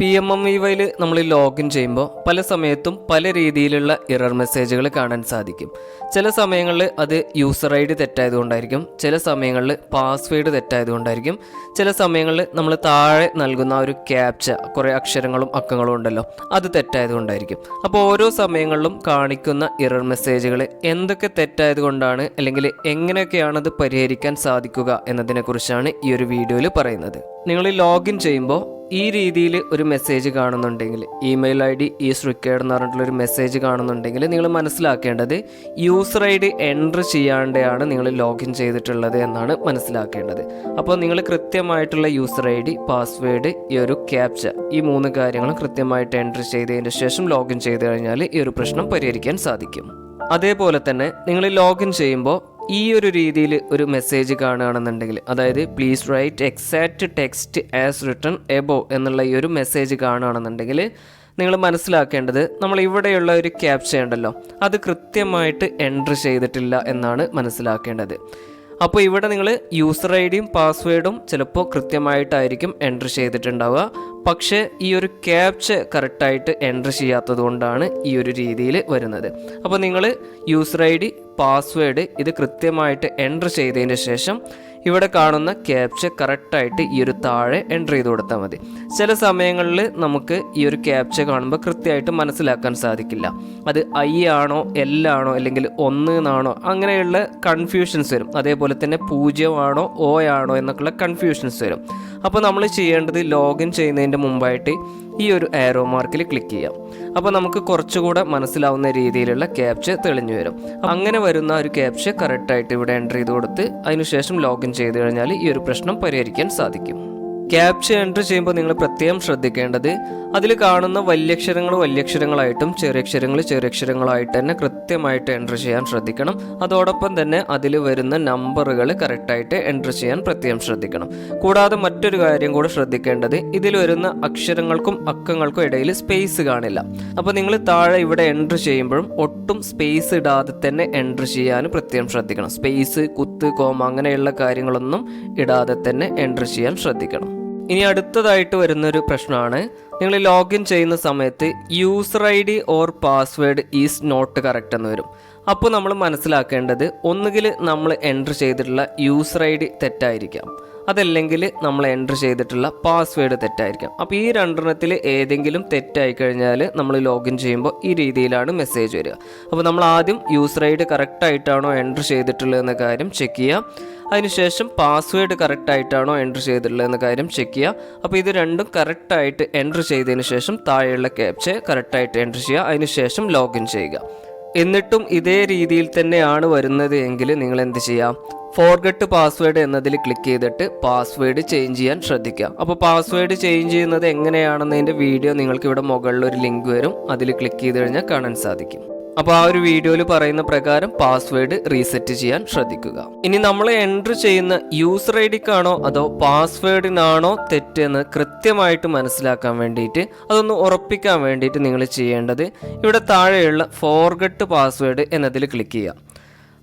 P M M V വൈയിൽ നമ്മൾ login ചെയ്യുമ്പോൾ പല സമയത്തും പല രീതിയിലുള്ള ഇറർ മെസ്സേജുകൾ കാണാൻ സാധിക്കും. ചില സമയങ്ങളിൽ അത് യൂസർ ഐ ഡി തെറ്റായതുകൊണ്ടായിരിക്കും ചില സമയങ്ങളിൽ പാസ്വേഡ് തെറ്റായതുകൊണ്ടായിരിക്കും ചില സമയങ്ങളിൽ നമ്മൾ താഴെ നൽകുന്ന ഒരു ക്യാപ്ച കുറേ അക്ഷരങ്ങളും അക്കങ്ങളും ഉണ്ടല്ലോ അത് തെറ്റായതുകൊണ്ടായിരിക്കും. അപ്പോൾ ഓരോ സമയങ്ങളിലും കാണിക്കുന്ന ഇറർ മെസ്സേജുകൾ എന്തൊക്കെ തെറ്റായതുകൊണ്ടാണ് അല്ലെങ്കിൽ എങ്ങനെയൊക്കെയാണ് അത് പരിഹരിക്കാൻ സാധിക്കുക എന്നതിനെക്കുറിച്ചാണ് ഈ ഒരു വീഡിയോയിൽ പറയുന്നത്. നിങ്ങൾ ലോഗിൻ ചെയ്യുമ്പോൾ ഈ രീതിയിൽ ഒരു മെസ്സേജ് കാണുന്നുണ്ടെങ്കിൽ ഇമെയിൽ ഐ ഡി ഈ റിക്കേർഡ് എന്ന് പറഞ്ഞിട്ടുള്ള ഒരു മെസ്സേജ് കാണുന്നുണ്ടെങ്കിൽ നിങ്ങൾ മനസ്സിലാക്കേണ്ടത് യൂസർ ഐ ഡി എന്റർ ചെയ്യാണ്ടെയാണ് നിങ്ങൾ ലോഗിൻ ചെയ്തിട്ടുള്ളത് എന്നാണ് മനസ്സിലാക്കേണ്ടത്. അപ്പോൾ നിങ്ങൾ കൃത്യമായിട്ടുള്ള യൂസർ ഐ ഡി പാസ്വേഡ് ഈ ഒരു ക്യാപ്ച ഈ മൂന്ന് കാര്യങ്ങളും കൃത്യമായിട്ട് എന്റർ ചെയ്തതിന് ശേഷം ലോഗിൻ ചെയ്ത് കഴിഞ്ഞാൽ ഈ ഒരു പ്രശ്നം പരിഹരിക്കാൻ സാധിക്കും. അതേപോലെ തന്നെ നിങ്ങൾ ലോഗിൻ ചെയ്യുമ്പോൾ ഈ ഒരു രീതിയിൽ ഒരു മെസ്സേജ് കാണുകയാണെന്നുണ്ടെങ്കിൽ അതായത് please write exact text as written above എന്നുള്ള ഈ ഒരു മെസ്സേജ് കാണുകയാണെന്നുണ്ടെങ്കിൽ നിങ്ങൾ മനസ്സിലാക്കേണ്ടത് നമ്മൾ ഇവിടെയുള്ള ഒരു ക്യാപ്ച ഉണ്ടല്ലോ അത് കൃത്യമായിട്ട് എൻട്രി ചെയ്തിട്ടില്ല എന്നാണ് മനസ്സിലാക്കേണ്ടത്. അപ്പോൾ ഇവിടെ നിങ്ങൾ യൂസർ ഐ ഡിയും പാസ്വേഡും ചിലപ്പോൾ കൃത്യമായിട്ടായിരിക്കും എൻട്രി ചെയ്തിട്ടുണ്ടാവുക. പക്ഷേ ഈ ഒരു ക്യാപ്ച കറക്റ്റായിട്ട് എൻട്രി ചെയ്യാത്തത് കൊണ്ടാണ് ഈ ഒരു രീതിയിൽ വരുന്നത്. അപ്പോൾ നിങ്ങൾ യൂസർ ഐ ഡി പാസ്വേഡ് ഇത് കൃത്യമായിട്ട് എന്റർ ചെയ്തതിന് ശേഷം ഇവിടെ കാണുന്ന ക്യാപ്ച കറക്റ്റായിട്ട് ഈ ഒരു താഴെ എന്റർ ചെയ്ത് കൊടുത്താൽ മതി. ചില സമയങ്ങളിൽ നമുക്ക് ഈ ഒരു ക്യാപ്ച കാണുമ്പോൾ കൃത്യമായിട്ട് മനസ്സിലാക്കാൻ സാധിക്കില്ല. അത് ഐ ആണോ എൽ ആണോ അല്ലെങ്കിൽ ഒന്ന് എന്നാണോ അങ്ങനെയുള്ള കൺഫ്യൂഷൻസ് വരും. അതേപോലെ തന്നെ പൂജ്യമാണോ ഓ ആണോ എന്നൊക്കെയുള്ള കൺഫ്യൂഷൻസ് വരും. അപ്പോൾ നമ്മൾ ചെയ്യേണ്ടത് ലോഗിൻ ചെയ്യുന്നതിന്റെ മുമ്പായിട്ട് ഈ ഒരു ആരോ മാർക്കിൽ ക്ലിക്ക് ചെയ്യാം. അപ്പോൾ നമുക്ക് കുറച്ചുകൂടെ മനസ്സിലാവുന്ന രീതിയിലുള്ള ക്യാപ്ച തെളിഞ്ഞു വരും. അങ്ങനെ വരുന്ന ഒരു ക്യാപ്ഷ കറക്റ്റായിട്ട് ഇവിടെ എന്റർ ചെയ്ത് കൊടുത്ത് അതിനുശേഷം ലോഗിൻ ചെയ്ത് കഴിഞ്ഞാൽ ഈ ഒരു പ്രശ്നം പരിഹരിക്കാൻ സാധിക്കും. ക്യാപ്ച എന്റർ ചെയ്യുമ്പോൾ നിങ്ങൾ പ്രത്യേകം ശ്രദ്ധിക്കേണ്ടത് അതിൽ കാണുന്ന വല്യക്ഷരങ്ങൾ വല്യക്ഷരങ്ങളായിട്ടും ചെറിയക്ഷരങ്ങൾ ചെറിയക്ഷരങ്ങളായിട്ട് തന്നെ കൃത്യമായിട്ട് എന്റർ ചെയ്യാൻ ശ്രദ്ധിക്കണം. അതോടൊപ്പം തന്നെ അതിൽ വരുന്ന നമ്പറുകൾ കറക്റ്റായിട്ട് എന്റർ ചെയ്യാൻ പ്രത്യേകം ശ്രദ്ധിക്കണം. കൂടാതെ മറ്റൊരു കാര്യം കൂടെ ശ്രദ്ധിക്കേണ്ടത് ഇതിൽ വരുന്ന അക്ഷരങ്ങൾക്കും അക്കങ്ങൾക്കും ഇടയിൽ സ്പേസ് കാണില്ല. അപ്പോൾ നിങ്ങൾ താഴെ ഇവിടെ എന്റർ ചെയ്യുമ്പോഴും ഒട്ടും സ്പേസ് ഇടാതെ തന്നെ എന്റർ ചെയ്യാൻ പ്രത്യേകം ശ്രദ്ധിക്കണം. സ്പേസ് കുത്ത് കോമ അങ്ങനെയുള്ള കാര്യങ്ങളൊന്നും ഇടാതെ തന്നെ എന്റർ ചെയ്യാൻ ശ്രദ്ധിക്കണം. ഇനി അടുത്തതായിട്ട് വരുന്നൊരു പ്രശ്നമാണ്. നിങ്ങൾ ലോഗിൻ ചെയ്യുന്ന സമയത്ത് user I D or password is not correct എന്ന് വരും. അപ്പോൾ നമ്മൾ മനസ്സിലാക്കേണ്ടത് ഒന്നുകിൽ നമ്മൾ എന്റർ ചെയ്തിട്ടുള്ള യൂസർ ഐ ഡി തെറ്റായിരിക്കാം. അതല്ലെങ്കിൽ നമ്മൾ എന്റർ ചെയ്തിട്ടുള്ള പാസ്വേഡ് തെറ്റായിരിക്കാം. അപ്പോൾ ഈ രണ്ടെണ്ണത്തിൽ ഏതെങ്കിലും തെറ്റായി കഴിഞ്ഞാൽ നമ്മൾ ലോഗിൻ ചെയ്യുമ്പോൾ ഈ രീതിയിലാണ് മെസ്സേജ് വരിക. അപ്പോൾ നമ്മൾ ആദ്യം യൂസർ ഐ ഡി കറക്റ്റായിട്ടാണോ എന്റർ ചെയ്തിട്ടുള്ളതെന്ന കാര്യം ചെക്ക് ചെയ്യുക. അതിനുശേഷം പാസ്വേഡ് കറക്റ്റായിട്ടാണോ എന്റർ ചെയ്തിട്ടുള്ളതെന്ന കാര്യം ചെക്ക് ചെയ്യുക. അപ്പോൾ ഇത് രണ്ടും കറക്റ്റായിട്ട് എന്റർ ചെയ്തതിന് ശേഷം താഴെയുള്ള ക്യാപ്ചെ കറക്റ്റായിട്ട് എന്റർ ചെയ്യുക. അതിനുശേഷം ലോഗിൻ ചെയ്യുക. എന്നിട്ടും ഇതേ രീതിയിൽ തന്നെയാണ് വരുന്നത് എങ്കിൽ നിങ്ങൾ എന്ത് ചെയ്യാം? ഫോർഗട്ട് പാസ്വേഡ് എന്നതിൽ ക്ലിക്ക് ചെയ്തിട്ട് പാസ്വേഡ് ചേഞ്ച് ചെയ്യാൻ ശ്രദ്ധിക്കുക. അപ്പോൾ പാസ്വേഡ് ചേഞ്ച് ചെയ്യുന്നത് എങ്ങനെയാണെന്നതിന്റെ വീഡിയോ നിങ്ങൾക്ക് ഇവിടെ മുകളിൽ ഒരു ലിങ്ക് വരും. അതിൽ ക്ലിക്ക് ചെയ്ത് കഴിഞ്ഞാൽ കാണാൻ സാധിക്കും. അപ്പോൾ ആ ഒരു വീഡിയോയിൽ പറയുന്ന പ്രകാരം പാസ്വേഡ് റീസെറ്റ് ചെയ്യാൻ ശ്രദ്ധിക്കുക. ഇനി നമ്മൾ എൻട്രി ചെയ്യുന്ന യൂസർ ഐ ഡിക്കാണോ അതോ പാസ്വേഡിനാണോ തെറ്റെന്ന് കൃത്യമായിട്ട് മനസ്സിലാക്കാൻ വേണ്ടിയിട്ട് അതൊന്ന് ഉറപ്പിക്കാൻ വേണ്ടിയിട്ട് നിങ്ങൾ ചെയ്യേണ്ടത് ഇവിടെ താഴെയുള്ള ഫോർഗട്ട് പാസ്വേഡ് എന്നതിൽ ക്ലിക്ക് ചെയ്യാം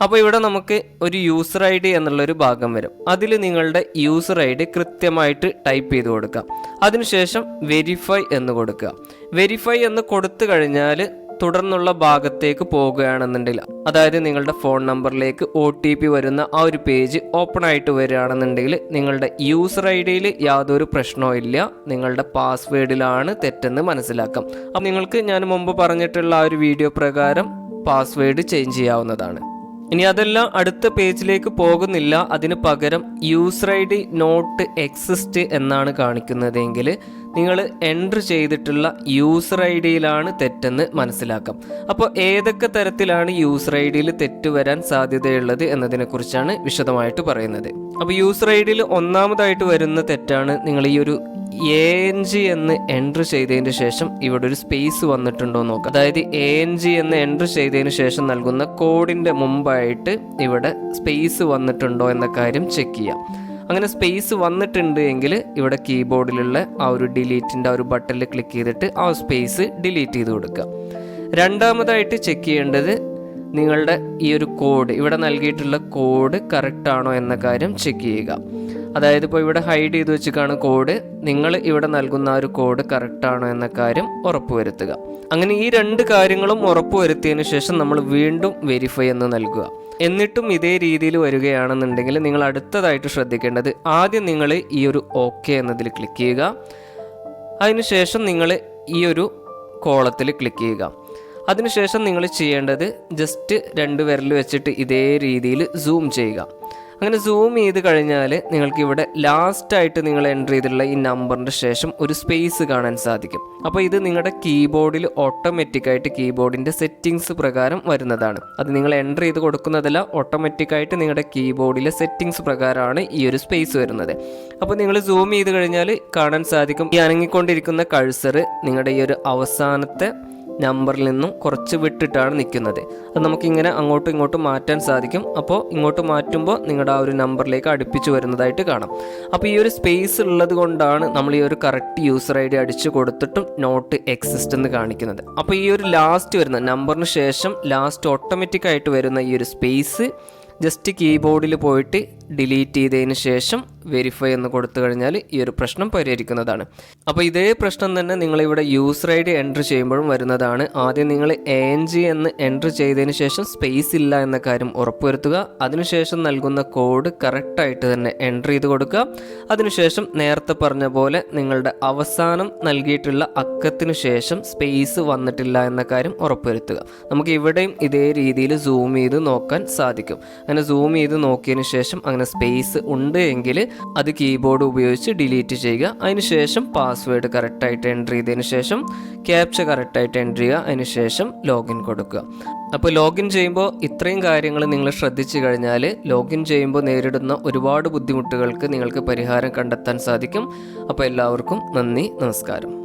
അപ്പോൾ ഇവിടെ നമുക്ക് ഒരു യൂസർ ഐ ഡി എന്നുള്ളൊരു ഭാഗം വരും. അതിൽ നിങ്ങളുടെ യൂസർ ഐ ഡി കൃത്യമായിട്ട് ടൈപ്പ് ചെയ്ത് കൊടുക്കുക. അതിനുശേഷം വെരിഫൈ എന്ന് കൊടുക്കുക. വെരിഫൈ എന്ന് കൊടുത്തു കഴിഞ്ഞാൽ തുടർന്നുള്ള ഭാഗത്തേക്ക് പോകുകയാണെന്നുണ്ടെങ്കിൽ അതായത് നിങ്ങളുടെ ഫോൺ നമ്പറിലേക്ക് ഒ ടി പി വരുന്ന ആ ഒരു പേജ് ഓപ്പൺ ആയിട്ട് വരികയാണെന്നുണ്ടെങ്കിൽ നിങ്ങളുടെ യൂസർ ഐ ഡിയിൽ യാതൊരു പ്രശ്നവും ഇല്ല. നിങ്ങളുടെ പാസ്വേഡിലാണ് തെറ്റെന്ന് മനസ്സിലാക്കാം. അപ്പം നിങ്ങൾക്ക് ഞാൻ മുമ്പ് പറഞ്ഞിട്ടുള്ള ആ ഒരു വീഡിയോ പ്രകാരം പാസ്വേഡ് ചേഞ്ച് ചെയ്യാവുന്നതാണ്. ഇനി അതെല്ലാം അടുത്ത പേജിലേക്ക് പോകുന്നില്ല. അതിന് പകരം user I D not exist എന്നാണ് കാണിക്കുന്നതെങ്കിൽ നിങ്ങൾ എന്റർ ചെയ്തിട്ടുള്ള യൂസർ ഐ ഡിയിലാണ് തെറ്റെന്ന് മനസ്സിലാക്കാം. അപ്പോൾ ഏതൊക്കെ തരത്തിലാണ് യൂസർ ഐ ഡിയിൽ തെറ്റ് വരാൻ സാധ്യതയുള്ളത് എന്നതിനെക്കുറിച്ചാണ് വിശദമായിട്ട് പറയുന്നത്. അപ്പോൾ യൂസർ ഐ ഡിയിൽ ഒന്നാമതായിട്ട് വരുന്ന തെറ്റാണ് നിങ്ങൾ ഈ ഒരു എ എൻ ജി എന്ന് എൻട്രി ചെയ്തതിന് ശേഷം ഇവിടെ ഒരു സ്പേസ് വന്നിട്ടുണ്ടോ നോക്കുക അതായത് എ എൻ ജി എന്ന് എൻട്രി ചെയ്തതിന് ശേഷം നൽകുന്ന കോഡിന്റെ മുമ്പായിട്ട് ഇവിടെ സ്പേസ് വന്നിട്ടുണ്ടോ എന്ന കാര്യം ചെക്ക് ചെയ്യാം. അങ്ങനെ സ്പേസ് വന്നിട്ടുണ്ട് എങ്കിൽ ഇവിടെ കീബോർഡിലുള്ള ആ ഒരു ഡിലീറ്റിന്റെ ആ ഒരു ബട്ടണിൽ ക്ലിക്ക് ചെയ്തിട്ട് ആ സ്പേസ് ഡിലീറ്റ് ചെയ്ത് കൊടുക്കുക. രണ്ടാമതായിട്ട് ചെക്ക് ചെയ്യേണ്ടത് നിങ്ങളുടെ ഈ ഒരു കോഡ് ഇവിടെ നൽകിയിട്ടുള്ള കോഡ് കറക്റ്റ് ആണോ എന്ന കാര്യം ചെക്ക് ചെയ്യുക. അതായത് ഇപ്പോൾ ഇവിടെ ഹൈഡ് ചെയ്ത് വെച്ചിട്ടാണ് കോഡ് നിങ്ങൾ ഇവിടെ നൽകുന്ന ആ ഒരു കോഡ് കറക്റ്റാണോ എന്ന കാര്യം ഉറപ്പുവരുത്തുക അങ്ങനെ ഈ രണ്ട് കാര്യങ്ങളും ഉറപ്പുവരുത്തിയതിനു ശേഷം നമ്മൾ വീണ്ടും വെരിഫൈ എന്ന് നൽകുക. എന്നിട്ടും ഇതേ രീതിയിൽ വരികയാണെന്നുണ്ടെങ്കിൽ നിങ്ങൾ അടുത്തതായിട്ട് ശ്രദ്ധിക്കേണ്ടത് ആദ്യം നിങ്ങൾ ഈ ഒരു ഓക്കെ എന്നതിൽ ക്ലിക്ക് ചെയ്യുക. അതിനുശേഷം നിങ്ങൾ ഈ ഒരു കോളത്തിൽ ക്ലിക്ക് ചെയ്യുക. അതിനുശേഷം നിങ്ങൾ ചെയ്യേണ്ടത് ജസ്റ്റ് രണ്ട് വിരൽ വെച്ചിട്ട് ഇതേ രീതിയിൽ സൂം ചെയ്യുക. അങ്ങനെ സൂം ചെയ്ത് കഴിഞ്ഞാൽ നിങ്ങൾക്ക് ഇവിടെ ലാസ്റ്റായിട്ട് നിങ്ങൾ എന്റർ ചെയ്തിട്ടുള്ള ഈ നമ്പറിന്റെ ശേഷം ഒരു സ്പേസ് കാണാൻ സാധിക്കും. അപ്പോൾ ഇത് നിങ്ങളുടെ കീബോർഡിൽ ഓട്ടോമാറ്റിക്കായിട്ട് കീബോർഡിന്റെ സെറ്റിങ്സ് പ്രകാരം വരുന്നതാണ്. അത് നിങ്ങൾ എന്റർ ചെയ്ത് കൊടുക്കുന്നതല്ല ഓട്ടോമാറ്റിക്കായിട്ട് നിങ്ങളുടെ കീബോർഡിലെ സെറ്റിങ്സ് പ്രകാരമാണ് ഈ ഒരു സ്പേസ് വരുന്നത്. അപ്പോൾ നിങ്ങൾ സൂം ചെയ്ത് കഴിഞ്ഞാൽ കാണാൻ സാധിക്കും. ഈ അനങ്ങിക്കൊണ്ടിരിക്കുന്ന കഴ്സർ നിങ്ങളുടെ ഈ ഒരു അവസാനത്തെ നമ്പറിൽ നിന്നും കുറച്ച് വിട്ടിട്ടാണ് നിൽക്കുന്നത്. അത് നമുക്കിങ്ങനെ അങ്ങോട്ടും ഇങ്ങോട്ടും മാറ്റാൻ സാധിക്കും. അപ്പോൾ ഇങ്ങോട്ട് മാറ്റുമ്പോൾ നിങ്ങളുടെ ആ ഒരു നമ്പറിലേക്ക് അടുപ്പിച്ച് വരുന്നതായിട്ട് കാണാം. അപ്പോൾ ഈ ഒരു സ്പേസ് ഉള്ളത് കൊണ്ടാണ് നമ്മൾ ഈ ഒരു കറക്റ്റ് യൂസർ ഐ ഡി അടിച്ചു കൊടുത്തിട്ടും നോട്ട് എക്സിസ്റ്റ് എന്ന് കാണിക്കുന്നത്. അപ്പോൾ ഈ ഒരു ലാസ്റ്റ് വരുന്ന നമ്പറിന് ശേഷം ലാസ്റ്റ് ഓട്ടോമാറ്റിക് ആയിട്ട് വരുന്ന ഈ ഒരു സ്പേസ് ജസ്റ്റ് കീബോർഡിൽ പോയിട്ട് ഡിലീറ്റ് ചെയ്തതിന് ശേഷം വെരിഫൈ എന്ന് കൊടുത്തു കഴിഞ്ഞാൽ ഈ ഒരു പ്രശ്നം പരിഹരിക്കുന്നതാണ്. അപ്പോൾ ഇതേ പ്രശ്നം തന്നെ നിങ്ങളിവിടെ യൂസർ ഐ ഡി എന്റർ ചെയ്യുമ്പോഴും വരുന്നതാണ്. ആദ്യം നിങ്ങൾ എ എൻ ജി എന്ന് എന്റർ ചെയ്തതിന് ശേഷം സ്പേസ് ഇല്ല എന്ന കാര്യം ഉറപ്പുവരുത്തുക. അതിനുശേഷം നൽകുന്ന കോഡ് കറക്റ്റായിട്ട് തന്നെ എന്റർ ചെയ്ത് കൊടുക്കുക. അതിനുശേഷം നേരത്തെ പറഞ്ഞ പോലെ നിങ്ങളുടെ അവസാനം നൽകിയിട്ടുള്ള അക്കത്തിന് ശേഷം സ്പേസ് വന്നിട്ടില്ല എന്ന കാര്യം ഉറപ്പുവരുത്തുക. നമുക്ക് ഇവിടെയും ഇതേ രീതിയിൽ സൂം ചെയ്ത് നോക്കാൻ സാധിക്കും. അങ്ങനെ സൂം ചെയ്ത് നോക്കിയതിന് ശേഷം അങ്ങനെ സ്പേസ് ഉണ്ട് എങ്കിൽ അത് കീബോർഡ് ഉപയോഗിച്ച് ഡിലീറ്റ് ചെയ്യുക. അതിനുശേഷം പാസ്വേഡ് കറക്റ്റായിട്ട് എന്റർ ചെയ്തതിന് ശേഷം ക്യാപ്ച കറക്റ്റായിട്ട് എന്റർ ചെയ്യുക. അതിനുശേഷം ലോഗിൻ കൊടുക്കുക. അപ്പോൾ ലോഗിൻ ചെയ്യുമ്പോൾ ഇത്രയും കാര്യങ്ങൾ നിങ്ങൾ ശ്രദ്ധിച്ചു കഴിഞ്ഞാൽ ലോഗിൻ ചെയ്യുമ്പോൾ നേരിടുന്ന ഒരുപാട് ബുദ്ധിമുട്ടുകൾക്ക് നിങ്ങൾക്ക് പരിഹാരം കണ്ടെത്താൻ സാധിക്കും. അപ്പോൾ എല്ലാവർക്കും നന്ദി നമസ്കാരം.